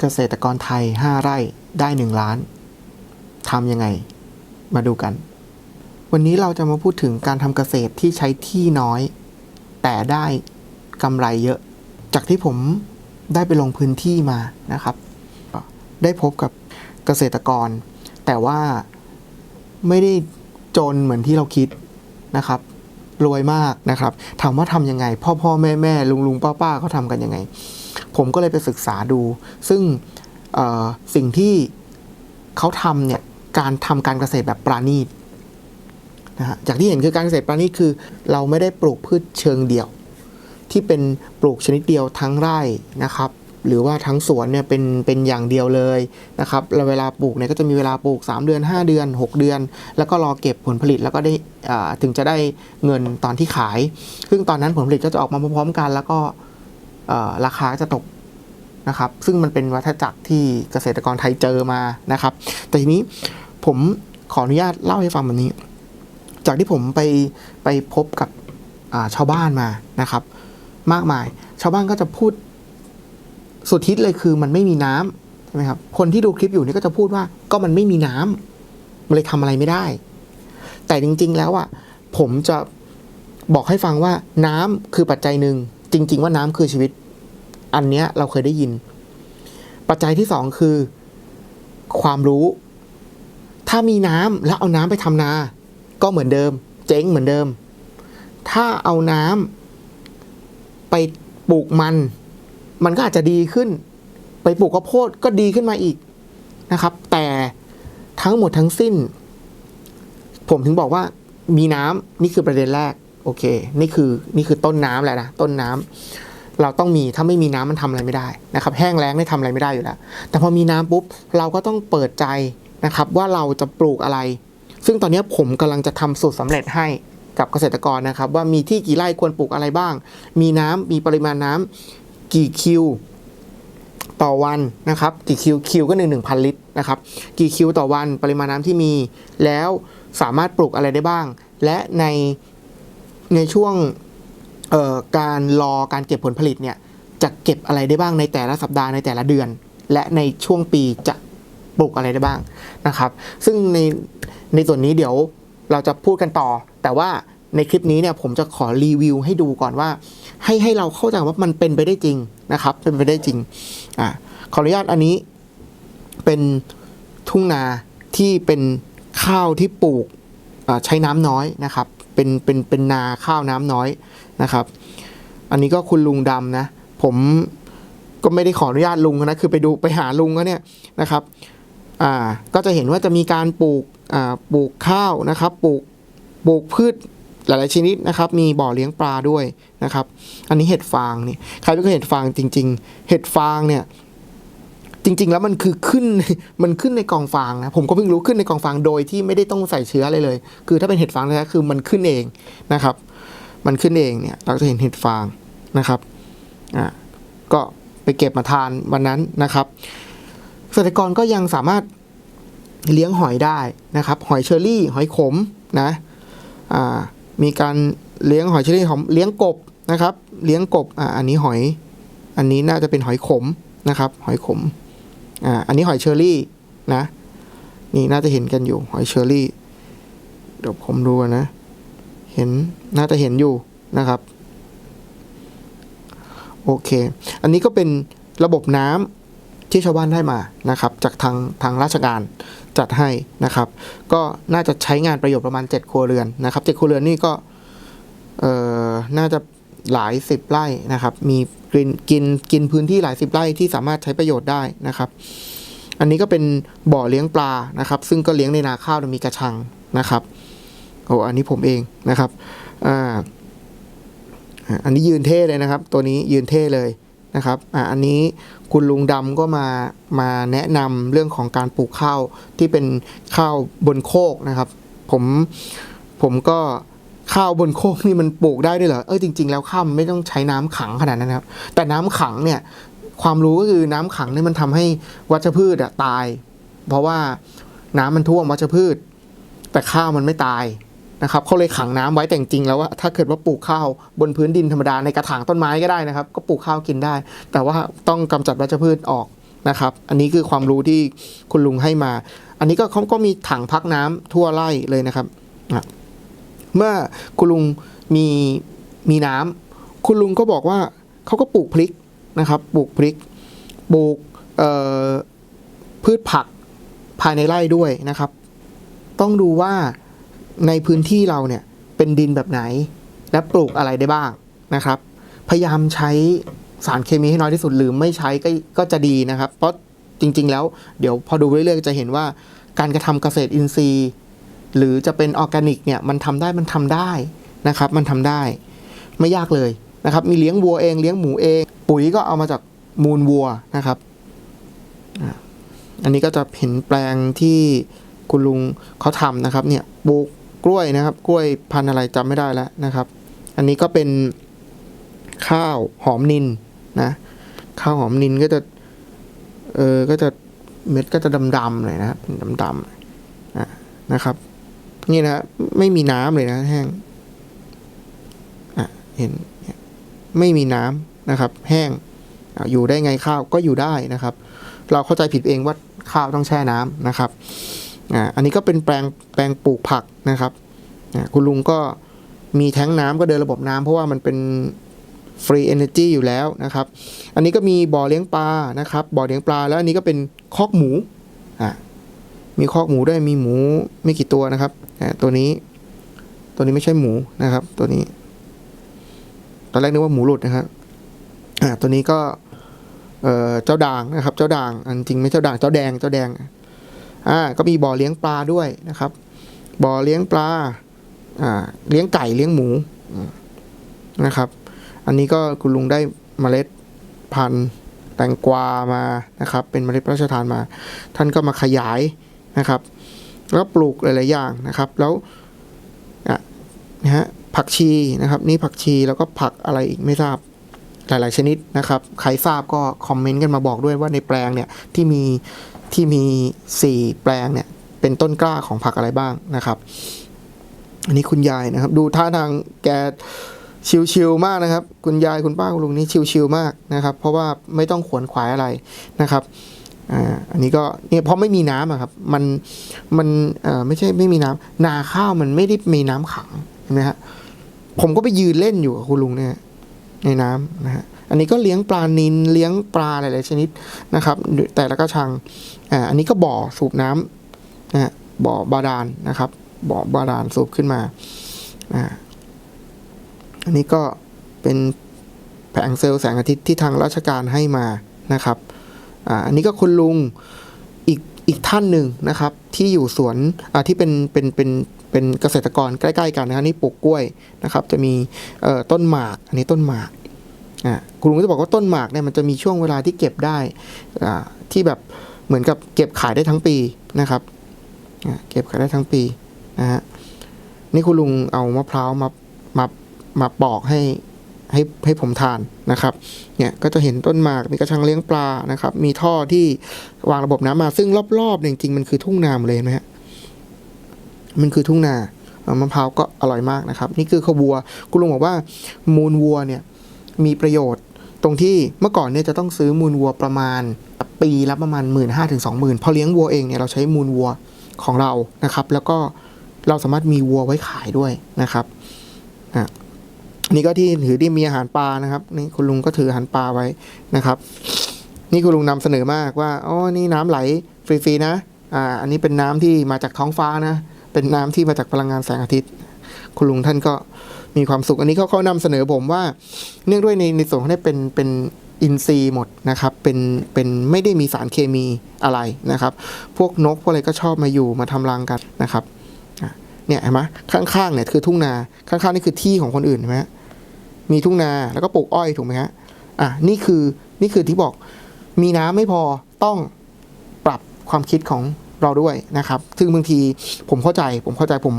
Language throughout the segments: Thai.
เกษตรกรไทย 5 ไร่ได้ 1 ล้านทำยังไง มาดูกัน วันนี้เราจะมาพูดถึงการทำเกษตรที่ใช้ที่น้อย แต่ได้กำไรเยอะ จากที่ผมได้ไปลงพื้นที่มานะครับ ได้พบกับเกษตรกร แต่ว่าไม่ได้จนเหมือนที่เราคิดนะครับรวยมากนะครับถามว่าทำยังไง พ่อพ่อแม่แม่ลุงลุงป้าป้าเขาทำกันยังไง ผมก็เลยไปศึกษาดู ซึ่งสิ่งที่เขาทำเนี่ยการทำการเกษตรแบบปราณีตนะฮะจากที่เห็นคือการเกษตรปราณีตคือ เราไม่ได้ปลูกพืชเชิงเดี่ยว ที่เป็นปลูกชนิดเดียวทั้งไร่นะครับหรือว่าทั้งสวนเนี่ยเป็นเป็นอย่างเดียวเลยนะครับแล้วเวลาปลูกเนี่ยก็จะมีเวลาปลูก 3 เดือน 5 เดือน 6 เดือน แล้วก็รอเก็บผลผลิตแล้วก็ได้ถึงจะได้เงินตอนที่ขาย ซึ่งตอนนั้นผลผลิตก็จะออกมาพร้อมๆกัน แล้วก็ ราคาจะตกนะครับ ซึ่งมันเป็นวัฏจักรที่เกษตรกรไทยเจอมานะครับ แต่ทีนี้ผมขออนุญาตเล่าให้ฟังแบบนี้ จากที่ผมไปไปพบกับาชาวบ้านมานะครับ มากมาย ชาวบ้านก็จะพูดสุดทิศเลยคือมันไม่มีน้ำใช่ไหมครับ คนที่ดูคลิปอยู่นี่ก็จะพูดว่าก็มันไม่มีน้ำมันเลยทำอะไรไม่ได้ แต่จริง ๆ แล้วอะผมจะบอกให้ฟังว่าน้ำคือปัจจัยหนึ่ง จริง ๆ ว่าน้ำคือชีวิต อันเนี้ยเราเคยได้ยิน ปัจจัยที่สองคือ ความรู้ ถ้ามีน้ำแล้วเอาน้ำไปทำนา ก็เหมือนเดิม เจ๊งเหมือนเดิม ถ้าเอาน้ำไปปลูกมัน มันก็อาจจะดีขึ้น ไปปลูกข้าวโพดก็ดีขึ้นมาอีกนะครับ แต่ทั้งหมดทั้งสิ้น ผมถึงบอกว่ามีน้ำนี่คือประเด็นแรก โอเค นี่คือนี่คือต้นน้ำแหละนะต้นน้ำเราต้องมีถ้าไม่มีน้ำมันทำอะไรไม่ได้นะครับ แห้งแล้งไม่ทำอะไรไม่ได้อยู่แล้ว แต่พอมีน้ำปุ๊บเราก็ต้องเปิดใจนะครับ ว่าเราจะปลูกอะไร ซึ่งตอนนี้ผมกำลังจะทำสูตรสำเร็จให้กับเกษตรกรนะครับ ว่ามีที่กี่ไร่ควรปลูกอะไรบ้าง มีน้ำมีปริมาณน้ำกี่คิวต่อวันนะครับกี่คิวคิวก็หนึ่งหนึ่งพันลิตรนะครับกี่คิวต่อวันปริมาณน้ำที่มี แล้วสามารถปลูกอะไรได้บ้าง และใน ในช่วงการรอการเก็บผลผลิตเนี่ยจะเก็บอะไรได้บ้างในแต่ละสัปดาห์ในแต่ละเดือน และในช่วงปีจะปลูกอะไรได้บ้างนะครับ ซึ่งในในส่วนนี้เดี๋ยวเราจะพูดกันต่อ แต่ว่าในคลิปนี้เนี่ยผมจะขอรีวิวให้ดูก่อนว่า ให้ให้เราเข้าใจว่ามันเป็นไปได้จริงนะครับ เป็นไปได้จริงอ่าขออนุญาตอันนี้เป็นทุ่งนาที่เป็นข้าวที่ปลูกใช้น้ำน้อยนะครับ เป็นเป็นเป็นนาข้าวน้ำน้อยนะครับ อันนี้ก็คุณลุงดำนะ ผมก็ไม่ได้ขออนุญาตลุงนะคือไปดูไปหาลุงก็เนี่ยนะครับอ่าก็จะเห็นว่าจะมีการปลูกอ่าปลูกข้าวนะครับปลูกปลูกพืชหลายๆชนิดนะครับ มีบ่อเลี้ยงปลาด้วยนะครับ อันนี้เห็ดฟางนี่ใครไม่เคยเห็ดฟางจริง ๆ เห็ดฟางเนี่ย จริง ๆ แล้วมันคือขึ้นมันขึ้นในกองฟางนะผมก็เพิ่งรู้ขึ้นในกองฟางโดยที่ไม่ได้ต้องใส่เชื้ออะไรเลย คือถ้าเป็นเห็ดฟางนะคือมันขึ้นเองนะครับ มันขึ้นเองเนี่ยเราจะเห็นเห็ดฟางนะครับอ่าก็ไปเก็บมาทานวันนั้นนะครับเกษตรกรก็ยังสามารถเลี้ยงหอยได้นะครับ หอยเชอรี่ หอยขมนะอ่ามีการเลี้ยงหอยเชอรี่หอมเลี้ยงกบนะครับ เลี้ยงกบอ่าอันนี้หอย อันนี้น่าจะเป็นหอยขมนะครับ หอยขม อ่าอันนี้หอยเชอรี่นะ นี่น่าจะเห็นกันอยู่หอยเชอรี่เดี๋ยวผมดูนนะ เห็นน่าจะเห็นอยู่นะครับ โอเค อันนี้ก็เป็นระบบน้ำที่ชาวบ้านได้มานะครับ จากทางทางราชการจัดให้นะครับ ก็น่าจะใช้งานประโยชน์ประมาณ 7 ครัวเรือนนะครับ7ครัวเรือนนี่ก็เอ่อน่าจะ หลายสิบไร่นะครับ มีกินกินกินพื้นที่หลายสิบไร่ที่สามารถใช้ประโยชน์ได้นะครับ อันนี้ก็เป็นบ่อเลี้ยงปลานะครับ ซึ่งก็เลี้ยงในนาข้าวโดยมีกระชังนะครับโอ้อันนี้ผมเองนะครับอ่าอันนี้ยืนเท่เลยนะครับ ตัวนี้ยืนเท่เลยนะครับอ่าอันนี้คุณลุงดำก็มามาแนะนำเรื่องของการปลูกข้าวที่เป็นข้าวบนโคกนะครับ ผมผมก็ ข้าวบนโคกนี่มันปลูกได้ด้วยเหรอ เออจริง ๆ แล้วข้าวมันไม่ต้องใช้น้ำขังขนาดนั้นนะครับ แต่น้ำขังเนี่ยความรู้ก็คือน้ำขังเนี่ยมันทำให้วัชพืชอะตาย เพราะว่าน้ำมันท่วมวัชพืช แต่ข้าวมันไม่ตายนะครับเขาเลยขังน้ำไว้แต่จริงแล้วว่าถ้าเกิดว่าปลูกข้าวบนพื้นดินธรรมดาในกระถางต้นไม้ก็ได้นะครับ ก็ปลูกข้าวกินได้ แต่ว่าต้องกำจัดวัชพืชออกนะครับ อันนี้คือความรู้ที่คุณลุงให้มา อันนี้ก็เขาก็มีถังพักน้ำทั่วไร่เลยนะครับอะ เมื่อคุณลุงมีมีน้ำคุณลุงก็บอกว่าเขาก็ปลูกพริกนะครับปลูกพริกปลูกพืชผักภายในไร่ด้วยนะครับ ต้องดูว่าในพื้นที่เราเนี่ยเป็นดินแบบไหน และปลูกอะไรได้บ้างนะครับ พยายามใช้สารเคมีให้น้อยที่สุดหรือไม่ใช้ก็ก็จะดีนะครับ เพราะจริง ๆ แล้วเดี๋ยวพอดูเรื่อยๆจะเห็นว่าการกระทำเกษตรอินทรีย์ หรือจะเป็นออร์แกนิกเนี่ยมันทำได้มันทำได้นะครับ มันทำได้ ไม่ยากเลยนะครับ มีเลี้ยงวัวเองเลี้ยงหมูเอง ปุ๋ยก็เอามาจากมูลวัวนะครับ อันนี้ก็จะเห็นแปลงที่คุณลุงเขาทำนะครับเนี่ยปลูกกล้วยนะครับ กล้วยพันธุ์อะไรจำไม่ได้แล้วนะครับ อันนี้ก็เป็นข้าวหอมนินนะข้าวหอมนินก็จะเออก็จะเม็ดก็จะดำๆเลยนะครับเป็นดำๆนะครับ นี่นะไม่มีน้ำเลยนะแห้งอะเห็นไม่มีน้ำนะครับ แห้งออยู่ได้ไงข้าวก็อยู่ได้นะครับ เราเข้าใจผิดเองว่าข้าวต้องแช่น้ำนะครับอ่าอันนี้ก็เป็นแปลงแปลงปลูกผักนะครับอ่คุณลุงก็มีแท้งน้ำก็เดินระบบน้ำเพราะว่ามันเป็นฟรีเอเนจีอยู่แล้วนะครับ อันนี้ก็มีบ่อเลี้ยงปลานะครับ บ่อเลี้ยงปลาแล้วอันนี้ก็เป็นคอกหมูอะมีคอกหมูด้วยมีหมูไม่กี่ตัวนะครับ ตัวนี้ ตัวนี้ไม่ใช่หมูนะครับ ตัวนี้ ตอนแรกนึกว่าหมูหลุดนะครับอะตัวนี้ก็เออเจ้าด่างนะครับ เจ้าด่าง อันจริงไม่เจ้าด่าง เจ้าแดง เจ้าแดง อ่า ก็มีบ่อเลี้ยงปลาด้วยนะครับ บ่อเลี้ยงปลา อ่า เลี้ยงไก่ เลี้ยงหมู นะครับ อันนี้ก็คุณลุงได้เมล็ดพันธุ์แตงกวามานะครับ เป็นเมล็ดพระราชทานมา ท่านก็มาขยายนะครับ แล้วปลูกหลาย ๆ อย่างนะครับ แล้วอะนะฮะผักชีนะครับนี่ผักชีแล้วก็ผักอะไรอีกไม่ทราบหลาย ๆ ชนิดนะครับ ใครทราบก็คอมเมนต์กันมาบอกด้วยว่าในแปลงเนี่ยที่มีที่มีสี่แปลงเนี่ยเป็นต้นกล้าของผักอะไรบ้างนะครับ อันนี้คุณยายนะครับ ดูท่าทางแกชิวๆมากนะครับ คุณยายคุณป้าคุณลุงนี่ชิวๆมากนะครับ เพราะว่าไม่ต้องขวนขวายอะไรนะครับ อ่าอันนี้ก็เนี่ยเพราะไม่มีน้ำอะครับมันมันอ่อไม่ใช่ไม่มีน้ำนาข้าวมันไม่ได้มีน้ำขังเห็นไหมฮะผมก็ไปยืนเล่นอยู่กับคุณลุงเนี่ยในน้ำนะฮะอันนี้ก็เลี้ยงปลานิลเลี้ยงปลาหลายๆชนิดนะครับ แต่ละกระชังอ่าอันนี้ก็บ่อสูบน้ำนะฮะบ่อบาดาลนะครับ บ่อบาดาลสูบขึ้นมาอ่าอันนี้ก็เป็นแผงเซลล์แสงอาทิตย์ที่ทางราชการให้มานะครับ อ่าอันนี้ก็คุณลุงอีกอีกท่านหนึ่งนะครับ ที่อยู่สวนอ่าที่เป็นเป็นเป็นเป็นเกษตรกรใกล้ ๆ กันนะครับนี่ปลูกกล้วยนะครับ จะมีเอ่อต้นหมาก อันนี้ต้นหมากอ่าคุณลุงก็จะบอกว่าต้นหมากเนี่ยมันจะมีช่วงเวลาที่เก็บได้อ่าที่แบบเหมือนกับเก็บขายได้ทั้งปีนะครับอ่าเก็บขายได้ทั้งปีนะฮะนี่คุณลุงเอามะพร้าวมามามาปอกให้ ให้ให้ผมทานนะครับเนี่ยก็จะเห็นต้นหมากมีกระชังเลี้ยงปลานะครับ มีท่อที่วางระบบน้ำมาซึ่งรอบๆเนี่ยจริงๆมันคือทุ่งนาหมดเลยนไหมฮะมันคือทุ่งนามะพร้าวก็อร่อยมากนะครับ นี่คือขวัวคุณลุงบอกว่ามูลวัวเนี่ยมีประโยชน์ตรงที่เมื่อก่อนเนี่ยจะต้องซื้อมูลวัวประมาณปีละประมาณ 1 5ื่นถึงสองหมื่นพอเลี้ยงวัวเองเนี่ยเราใช้มูลวัวของเรานะครับ แล้วก็เราสามารถมีวัวไว้ขายด้วยนะครับอะ นี่ก็ที่ถือที่มีอาหารปลานะครับนี่คุณลุงก็ถืออาหารปลาไว้นะครับ นี่คุณลุงนำเสนอมากว่าอ๋อนี่น้ำไหลฟรีๆนะอ่าอันนี้เป็นน้ำที่มาจากท้องฟ้านะ เป็นน้ำที่มาจากพลังงานแสงอาทิตย์ คุณลุงท่านก็มีความสุขอันนี้เขาเขานำเสนอผมว่า เนื่องด้วยในในส่วนของนี้เป็นเป็นอินทรีย์หมดนะครับเป็นเป็นไม่ได้มีสารเคมีอะไรนะครับ พวกนกพวกอะไรก็ชอบมาอยู่มาทำรังกันนะครับเนี่ยเห็นไหมข้างๆเนี่ยคือทุ่งนาข้างๆนี่คือที่ของคนอื่นเห็นไหม มีทุ่งนาแล้วก็ปลูกอ้อยถูกไหมฮะอะนี่คือนี่คือที่บอกมีน้ำไม่พอต้องปรับความคิดของเราด้วยนะครับ ซึ่งบางทีผมเข้าใจ ผมเข้าใจผม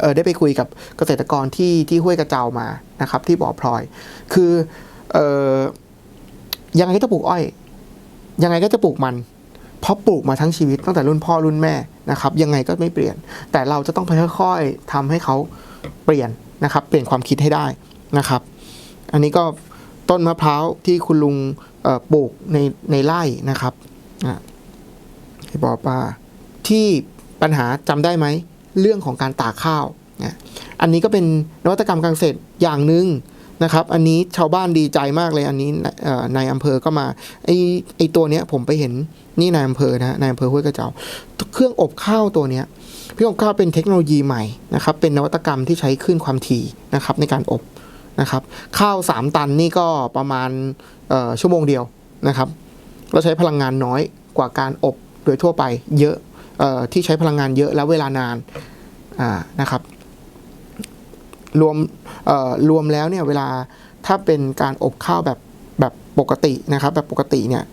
เออได้ไปคุยกับเกษตรกรที่ที่ห้วยกระเจ้ามานะครับ ที่บ่อพลอย คือเออยังไงก็จะปลูกอ้อย ยังไงก็จะปลูกมันเพราะปลูกมาทั้งชีวิตตั้งแต่รุ่นพ่อรุ่นแม่นะครับ ยังไงก็ไม่เปลี่ยน แต่เราจะต้องค่อยๆทำให้เขาเปลี่ยนนะครับ เปลี่ยนความคิดให้ได้ นะครับ อันนี้ก็ต้นมะพร้าวที่คุณลุงปลูกในในไร่นะครับอ่บอกป้าที่ปัญหาจำได้ไหม เรื่องของการตากข้าว อันนี้ก็เป็นนวัตกรรมการเกษตรอย่างหนึ่งนะครับ อันนี้ชาวบ้านดีใจมากเลย อันนี้เอ่อนายอำเภอก็มาไอไอตัวเนี้ยผมไปเห็นนี่นายอำเภอนะฮะนายอำเภอห้วยกระเจ้าเครื่องอบข้าวตัวเนี้ยเครื่องอบข้าวเป็นเทคโนโลยีใหม่นะครับ เป็นนวัตกรรมที่ใช้คลื่นความถี่นะครับในการอบ นะครับข้าว 3 ตันนี่ก็ประมาณชั่วโมงเดียวนะครับเราใช้พลังงานน้อยกว่าการอบโดยทั่วไปเยอะออที่ใช้พลังงานเยอะแล้วเวลานานนะครับรวมรวมแล้วเนี่ยเวลาถ้าเป็นการอบข้าวแบบแบบปกตินะครับแบบปกติเนี่ย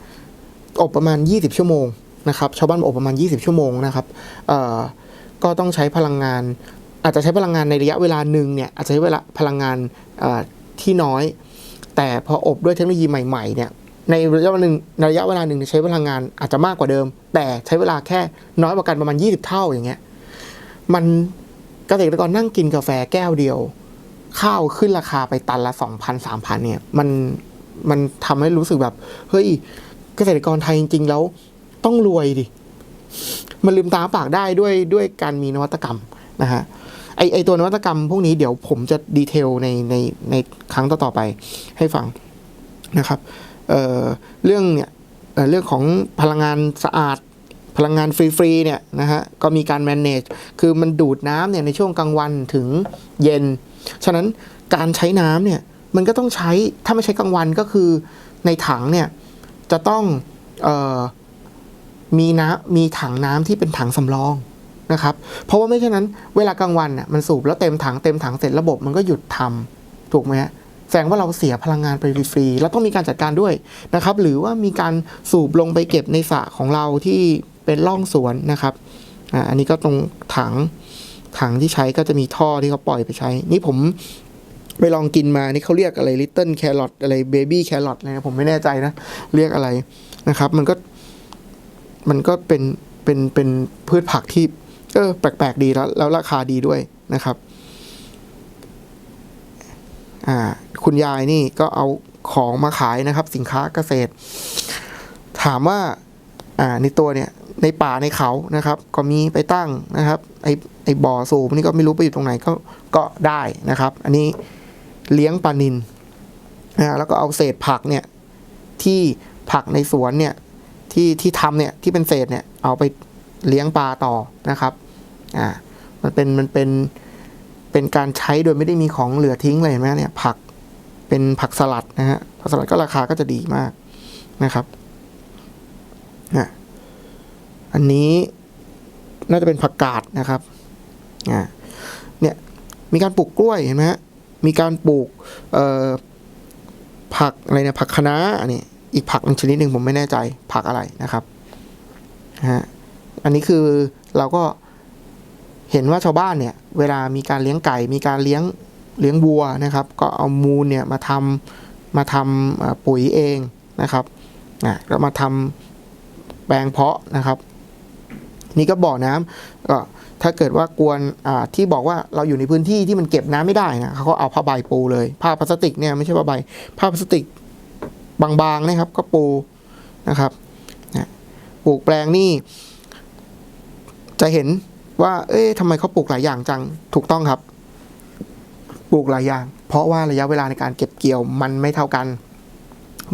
อบประมาณ 20 ชั่วโมงนะครับชาวบ้านอบประมาณ 20 ชั่วโมงนะครับก็ต้องใช้พลังงาน อาจจะใช้พลังงานในระยะเวลาหนึ่งเนี่ยอาจจะใช้เวลาพลังงานที่น้อย แต่พออบด้วยเทคโนโลยีใหม่ๆเนี่ยในระยะเวลาหนึ่งในระยะเวลาหนึ่งใช้พลังงานอาจจะมากกว่าเดิม แต่ใช้เวลาแค่น้อยกว่ากันประมาณ 20 เท่าอย่างเงี้ยมันเกษตรกรนั่งกินกาแฟแก้วเดียว ข้าวขึ้นราคาไปตันละสองพันสามพันเนี่ยมันมันทำให้รู้สึกแบบเฮ้ยเกษตรกรไทยจริง ๆ แล้วต้องรวยดิ มันลืมตาปากได้ด้วยด้วยการมีนวัตกรรมนะฮะ ไอไอตัวนวัตกรรมพวกนี้เดี๋ยวผมจะดีเทลในในในครั้งต่อๆไปให้ฟังนะครับเอ่อเรื่องเนี่ยเเรื่องของพลังงานสะอาดพลังงานฟรีๆเนี่ยนะฮะก็มีการ manage คือมันดูดน้ำเนี่ยในช่วงกลางวันถึงเย็น ฉะนั้นการใช้น้ำเนี่ยมันก็ต้องใช้ถ้าไม่ใช้กลางวันก็คือในถังเนี่ยจะต้องออมีน้ำมีถังน้ำที่เป็นถังสำรอง นะครับ เพราะว่าไม่เช่นนั้น เวลากลางวันน่ะมันสูบแล้วเต็มถังเต็มถังเสร็จระบบมันก็หยุดทำถูกไหมฮะแสดงว่าเราเสียพลังงานไปฟรีๆแล้วต้องมีการจัดการด้วยนะครับ หรือว่ามีการสูบลงไปเก็บในสระของเราที่เป็นร่องสวนนะครับอ่าอันนี้ก็ตรงถังถังที่ใช้ก็จะมีท่อที่เขาปล่อยไปใช้ นี่ผมไปลองกินมา นี่เขาเรียกอะไรลิตเติ้ลแครอทอะไรเบบี้แครอทอะไรนะผมไม่แน่ใจนะ เรียกอะไรนะครับ มันก็มันก็เป็นเป็นเป็นพืชผักที่ เออแปลกๆดีแล้ว แล้วราคาดีด้วยนะครับ อ่า คุณยายนี่ก็เอาของมาขายนะครับ สินค้าเกษตร ถามว่า อ่าในตัวเนี่ย ในป่าในเขานะครับ ก็มีไปตั้งนะครับ ไอไอบ่อสูบนี่ก็ไม่รู้ไปอยู่ตรงไหนก็ก็ได้นะครับ อันนี้เลี้ยงปลานินนะแล้วก็เอาเศษผักเนี่ย ที่ผักในสวนเนี่ย ที่ที่ทำเนี่ยที่เป็นเศษเนี่ย เอาไป เลี้ยงปลาต่อนะครับอ่ามันเป็นมันเป็นเป็นการใช้โดยไม่ได้มีของเหลือทิ้งเลยเห็นไหมเนี่ยผักเป็นผักสลัดนะฮะผักสลัดก็ราคาก็จะดีมากนะครับอะอันนี้น่าจะเป็นผักกาดนะครับอ่าเนี่ยมีการปลูกกล้วยเห็นไหมฮะมีการปลูกเอ่อผักอะไรเนี่ยผักคะน้าอันนี้อีกผักหนึ่งชนิดหนึ่งผมไม่แน่ใจผักอะไรนะครับฮะ อันนี้คือเราก็เห็นว่าชาวบ้านเนี่ย เวลามีการเลี้ยงไก่ มีการเลี้ยงเลี้ยงวัวนะครับ ก็เอามูลเนี่ยมาทำมาทำปุ๋ยเองนะครับอะแล้วมาทำแปลงเพาะนะครับ นี่ก็บ่อน้ำก็ถ้าเกิดว่ากวนที่บอกว่าเราอยู่ในพื้นที่ที่มันเก็บน้ำไม่ได้นะเขาก็เอาผ้าใบปูเลย ผ้าพลาสติกเนี่ยไม่ใช่ผ้าใบ ผ้าพลาสติกบางๆนะครับ ก็ปูนะครับนะปลูกแปลงนี่ จะเห็นว่า เอ๊ะทำไมเขาปลูกหลายอย่างจัง ถูกต้องครับ ปลูกหลายอย่าง เพราะว่าระยะเวลาในการเก็บเกี่ยวมันไม่เท่ากัน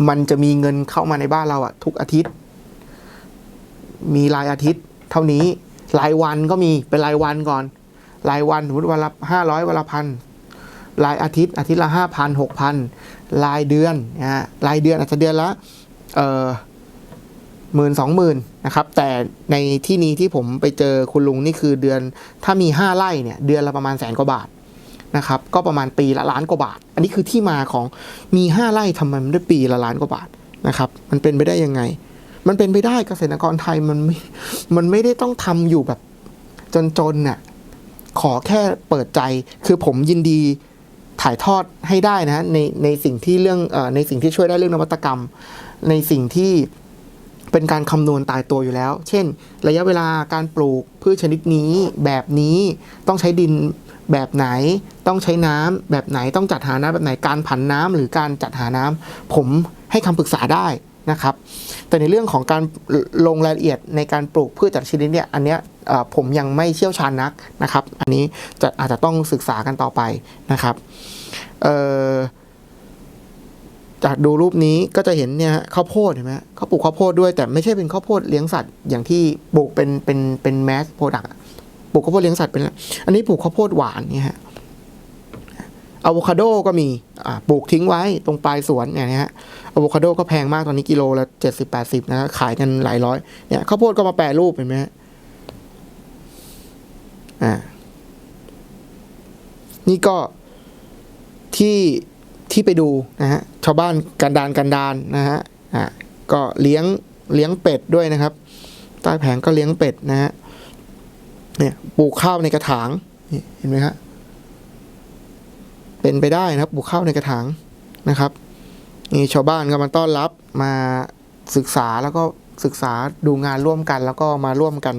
มันจะมีเงินเข้ามาในบ้านเราอะทุกอาทิตย์ มีรายอาทิตย์ เท่านี้ รายวันก็มี เป็นรายวันก่อน รายวันสมมติวันละห้าร้อยวันละพัน รายอาทิตย์ อาทิตย์ละห้าพันหกพัน รายเดือนนะฮะ รายเดือนอาจจะเดือนละ เอ่อ หมื่นสองหมื่นนะครับแต่ในที่นี้ที่ผมไปเจอคุณลุงนี่คือเดือนถ้ามีห้าไร่เนี่ยเดือนละประมาณแสนกว่าบาทนะครับก็ประมาณปีละล้านกว่าบาท อันนี้คือที่มาของมีห้าไร่ทำไมมันได้ปีละล้านกว่าบาทนะครับมันเป็นไปได้ยังไง มันเป็นไปได้เกษตรกรไทยมันไม่มันไม่ได้ต้องทำอยู่แบบจนๆน่ะขอแค่เปิดใจคือผมยินดีถ่ายทอดให้ได้นะในในสิ่งที่เรื่องในสิ่งที่ช่วยได้เรื่องนวัตกรรม ในสิ่งที่ เป็นการคำนวณตายตัวอยู่แล้ว เช่น ระยะเวลาการปลูกพืชชนิดนี้แบบนี้ต้องใช้ดินแบบไหนต้องใช้น้ำแบบไหนต้องจัดหาน้ำแบบไหนการผันน้ำหรือการจัดหาน้ำผมให้คำปรึกษาได้นะครับ แต่ในเรื่องของการลงรายละเอียดในการปลูกพืชจากชนิดเนี่ยอันเนี้ยผมยังไม่เชี่ยวชาญนักนะครับ อันนี้จะอาจจะต้องศึกษากันต่อไปนะครับเอ่อ จากดูรูปนี้ก็จะเห็นเนี่ยฮะข้าวโพดเห็นไหมเขาปลูกข้าวโพดด้วยแต่ไม่ใช่เป็นข้าวโพดเลี้ยงสัตว์อย่างที่ปลูกเป็นเป็นเป็นแมสโปรดักต์ปลูกข้าวโพดเลี้ยงสัตว์เป็นอันนี้ปลูกข้าวโพดหวานเนี่ยฮะอะโวคาโดก็มีอ่าปลูกทิ้งไว้ตรงปลายสวนเนี่ยนะฮะอะโวคาโดก็แพงมากตอนนี้กิโลละเจ็ดสิบแปดสิบนะขายกันหลายร้อยเนี่ยข้าวโพดก็มาแปรรูปเห็นไหมฮะอ่านี่ก็ที่ ที่ไปดูนะฮะชาวบ้านกันดานกันดานนะฮะอ่าก็เลี้ยงเลี้ยงเป็ดด้วยนะครับ ใต้แผงก็เลี้ยงเป็ดนะฮะเนี่ยปลูกข้าวในกระถางนี่เห็นไหมฮะเป็นไปได้นะครับปลูกข้าวในกระถางนะครับนี่ชาวบ้านก็มาต้อนรับมาศึกษาแล้วก็ศึกษาดูงานร่วมกัน แล้วก็มาร่วมกัน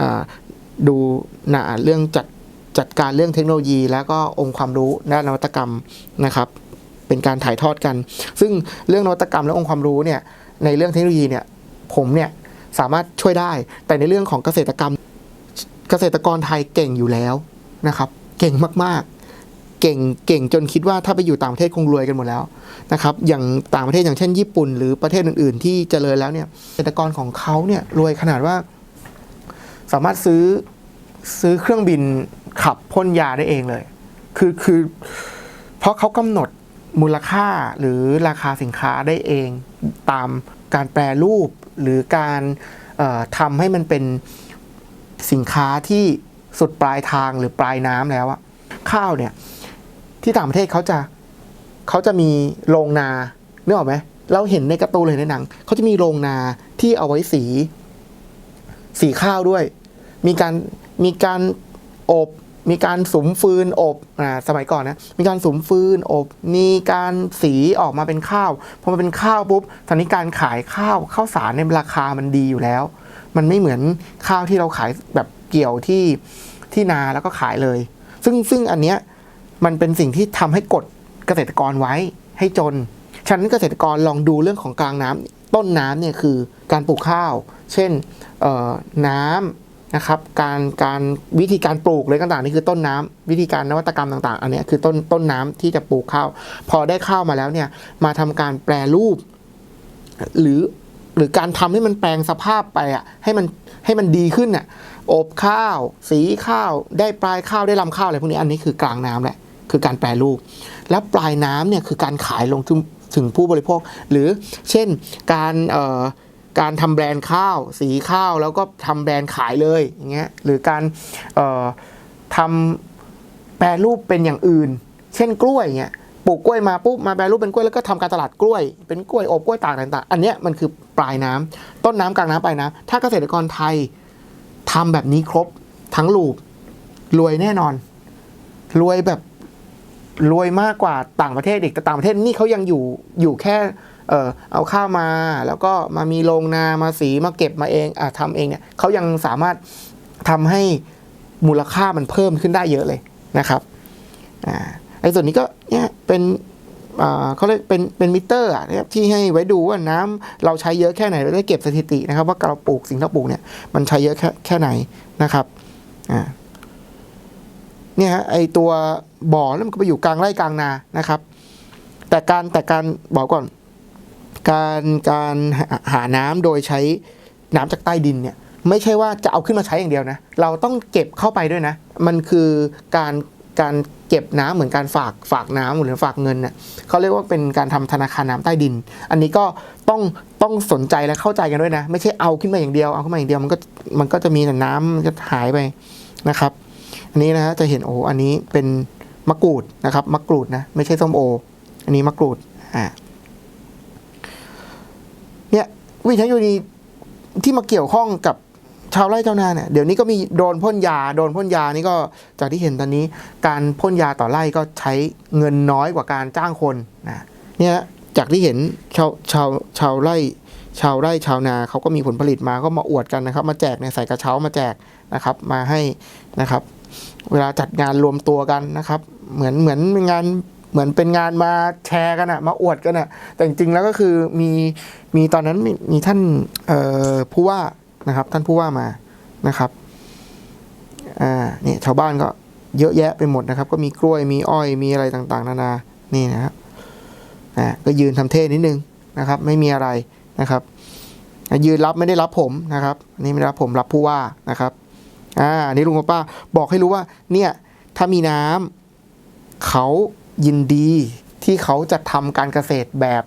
อ่าดูนะเรื่องจัดจัดการเรื่องเทคโนโลยี แล้วก็องค์ความรู้ด้านนวัตกรรมนะครับ เป็นการถ่ายทอดกัน ซึ่งเรื่องนวัตกรรมและองค์ความรู้เนี่ยในเรื่องเทคโนโลยีเนี่ยผมเนี่ยสามารถช่วยได้ แต่ในเรื่องของเกษตรกรรมเกษตรกรไทยเก่งอยู่แล้วนะครับ เก่งมากๆ เก่งเก่งจนคิดว่าถ้าไปอยู่ต่างประเทศคงรวยกันหมดแล้วนะครับ อย่างต่างประเทศอย่างเช่นญี่ปุ่น หรือประเทศอื่น ๆ ที่เจริญแล้วเนี่ยเกษตรกรของเขาเนี่ยรวยขนาดว่า สามารถซื้อซื้อเครื่องบินขับพ่นยาได้เองเลย คือคือเพราะเขากำหนด มูลค่าหรือราคาสินค้าได้เองตามการแปรรูปหรือการทำให้มันเป็นสินค้าที่สุดปลายทางหรือปลายน้ำแล้วอะข้าวเนี่ยที่ต่างประเทศเขาจะเขาจะมีโรงนาเนื้อออกไหมเราเห็นในกร์ตูนเลยในหนังเขาจะมีโรงนาที่เอาไว้สี สีข้าวด้วย มีการมีการอบ มีการสุมฟืนอบอ่าสมัยก่อนนะ มีการสุมฟืนอบ มีการสีออกมาเป็นข้าว พอมาเป็นข้าวปุ๊บตอนนี้การขายข้าวข้าวสารในยราคามันดีอยู่แล้ว มันไม่เหมือนข้าวที่เราขายแบบเกี่ยวที่ที่นาแล้วก็ขายเลย ซึ่งซึ่งอันเนี้ยมันเป็นสิ่งที่ทำให้กดเกษตรกรไว้ให้จน ฉะนั้นเกษตรกรลองดูเรื่องของกลางน้ำต้นน้ำเนี่ยคือการปลูกข้าว เช่นน้ำ นะครับการการวิธีการปลูกเลยต่างๆนี่คือต้นน้ำวิธีการนวัตกรรมต่างๆ อันนี้คือต้นต้นน้ำที่จะปลูกข้าว พอได้ข้าวมาแล้วเนี่ยมาทำการแปรรูป หรือหรือการทำให้มันแปลงสภาพไปอะให้มันให้มันดีขึ้นอะอบข้าว สีข้าว ได้ปลายข้าวได้ลำข้าวอะไรพวกนี้อันนี้คือกลางน้ำแหละคือการแปรรูป แล้วปลายน้ำเนี่ยคือการขายลงถึงถึงผู้บริโภค หรือเช่นการเอ่อ การทำแบรนด์ข้าว สีข้าวแล้วก็ทำแบรนด์ขายเลยอย่างเงี้ยหรือการทำแปรรูปเป็นอย่างอื่น เช่นกล้วยเงี้ยปลูกกล้วยมาปุ๊บมาแปรรูปเป็นกล้วยแล้วก็ทำการตลาดกล้วย เป็นกล้วยอบกล้วยตากต่างๆอันเนี้ยมันคือปลายน้ำต้นน้ำกลางน้ำปลายน้ำถ้าเกษตรกรไทยทำแบบนี้ครบทั้งลูกรวยแน่นอน รวยแบบรวยมากกว่าต่างประเทศอีกแต่ต่างประเทศนี่เขายังอยู่อยู่แค่ เออเอาข้าวมาแล้วก็มามีโรงนามาสีมาเก็บมาเองอะทำเองเนี่ยเขายังสามารถทำให้มูลค่ามันเพิ่มขึ้นได้เยอะเลยนะครับอ่าไอ้ส่วนนี้ก็เนี่ยเป็นเขาเรียกเป็นเป็นมิเตอร์นะครับที่ให้ไว้ดูว่าน้ำเราใช้เยอะแค่ไหนเราได้เก็บสถิตินะครับ ว่าเราปลูกสิ่งที่เราปลูกเนี่ยมันใช้เยอะแค่แค่ไหนนะครับอ่าเนี่ยฮะไอตัวบ่อแล้วมันก็ไปอยู่กลางไร่กลางนานะครับ แต่การแต่การบอกก่อน การการหาน้ำโดยใช้น้ำจากใต้ดินเนี่ยไม่ใช่ว่าจะเอาขึ้นมาใช้อย่างเดียวนะ เราต้องเก็บเข้าไปด้วยนะ มันคือการการเก็บน้ำเหมือนการฝากฝากน้ำหรือฝากเงินเน่ะเขาเรียกว่าเป็นการทำธนาคารน้ำใต้ดิน อันนี้ก็ต้องต้องสนใจและเข้าใจกันด้วยนะ ไม่ใช่เอาขึ้นมาอย่างเดียวเอาขึ้นมาอย่างเดียวมันก็มันก็จะมีแต่น้ำมันจะหายไปนะครับ อันนี้นะฮะจะเห็นโอ้อันนี้เป็นมะกรูดนะครับมะกรูดนะไม่ใช่ส้มโอ อันนี้มะกรูดอ่า วิธีทคโนโลยีที่มาเกี่ยวข้องกับชาวไร่ชาวนาเนี่ยเดี๋ยวนี้ก็มีโดนพ่นยาโดนพ่นยานี่ก็จากที่เห็นตอนนี้ การพ่นยาต่อไร่ก็ใช้เงินน้อยกว่าการจ้างคนนะเนี่ยจากที่เห็นชาวชาวชาวไร่ ชาวไร่ชาวนาเขาก็มีผลผลิตมาก็มาอวดกันนะครับ มาแจกเนี่ยใส่กระเช้ามาแจกนะครับ มาให้นะครับ เวลาจัดงานรวมตัวกันนะครับ เหมือนเหมือนงาน เหมือนเป็นงานมาแชร์กันอะมาอวดกันอะแต่จริงๆแล้วก็คือมีมีตอนนั้นมีมีท่านผู้ว่านะครับ ท่านผู้ว่ามานะครับอ่าเนี่ยชาวบ้านก็เยอะแยะไปหมดนะครับ ก็มีกล้วยมีอ้อยมีอะไรต่างๆ นานานี่นะครับอ่าก็ยืนทำเท่นิดนึงนะครับ ไม่มีอะไรนะครับยืนรับไม่ได้รับผมนะครับนี่ไม่รับผมรับผู้ว่านะครับอ่านี่ลุงกับป้าบอกให้รู้ว่าเนี่ยถ้ามีน้ำเขา ยินดีที่เขาจะทำการเกษตรแบบ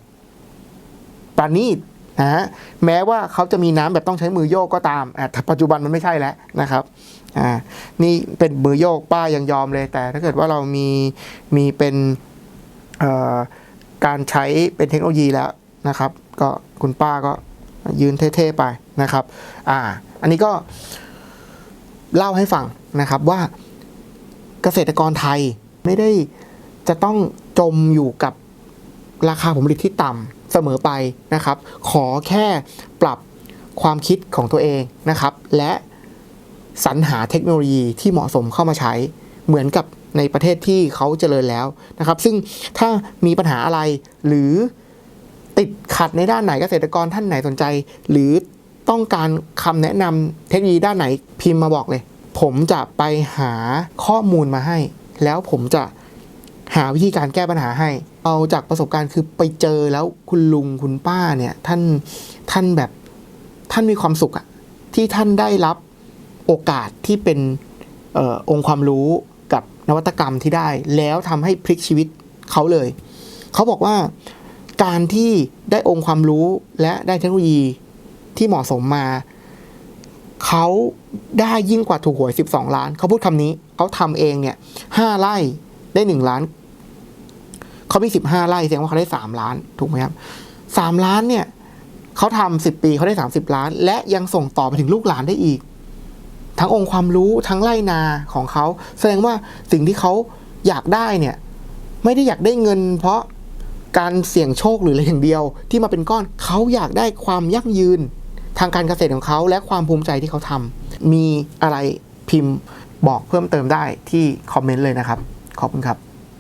ประณีตนะฮะแม้ว่าเขาจะมีน้ำแบบต้องใช้มือโยกก็ตามอ่าแต่ปัจจุบันมันไม่ใช่แล้วนะครับอ่านี่เป็นมือโยกป้ายังยอมเลยแต่ ถ้าเกิดว่าเรามีมีเป็นการใช้เป็นเทคโนโลยีแล้วนะครับ ก็คุณป้าก็ยืนเท่ๆไปนะครับอ่าอันนี้ก็เล่าให้ฟังนะครับว่าเกษตรกรไทยไม่ได้ จะต้องจมอยู่กับราคาผลผลิตที่ต่ำเสมอไปนะครับ ขอแค่ปรับความคิดของตัวเองนะครับ และสรรหาเทคโนโลยีที่เหมาะสมเข้ามาใช้เหมือนกับในประเทศที่เขาเจริญแล้วนะครับ ซึ่งถ้ามีปัญหาอะไรหรือติดขัดในด้านไหนเกษตรกรท่านไหนสนใจ หรือต้องการคำแนะนำเทคโนโลยีด้านไหนพิมพ์มาบอกเลย ผมจะไปหาข้อมูลมาให้ แล้วผมจะ หาวิธีการแก้ปัญหาให้ เอาจากประสบการณ์คือไปเจอแล้วคุณลุงคุณป้าเนี่ยท่านท่านแบบท่านมีความสุขอะที่ท่านได้รับโอกาสที่เป็นออองค์ความรู้กับนวัตกรรมที่ได้ แล้วทำให้พลิกชีวิตเขาเลย เขาบอกว่าการที่ได้องค์ความรู้และได้เทคโนโลยีที่เหมาะสมมา เขาได้ยิ่งกว่าถูกหวย 12 ล้าน เขาพูดคำนี้ เขาทำเองเนี่ยห้าไร่ได้ 1 ล้าน เขามี15ไร่แสดงว่าเขาได้3ล้านถูกไหมครับ3ล้านเนี่ยเขาทำ10ปีเขาได้30ล้าน และยังส่งต่อไปถึงลูกหลานได้อีก ทั้งองค์ความรู้ทั้งไร่นาของเขา แสดงว่าสิ่งที่เขาอยากได้เนี่ย ไม่ได้อยากได้เงิน เพราะการเสี่ยงโชคหรืออะไรอย่างเดียว ที่มาเป็นก้อนเขาอยากได้ความยั่งยืน ทางการเกษตรของเขาและความภูมิใจที่เขาทำมีอะไรพิมพ์บอกเพิ่มเติมได้ที่คอมเมนต์เลยนะครับ ขอบคุณครับ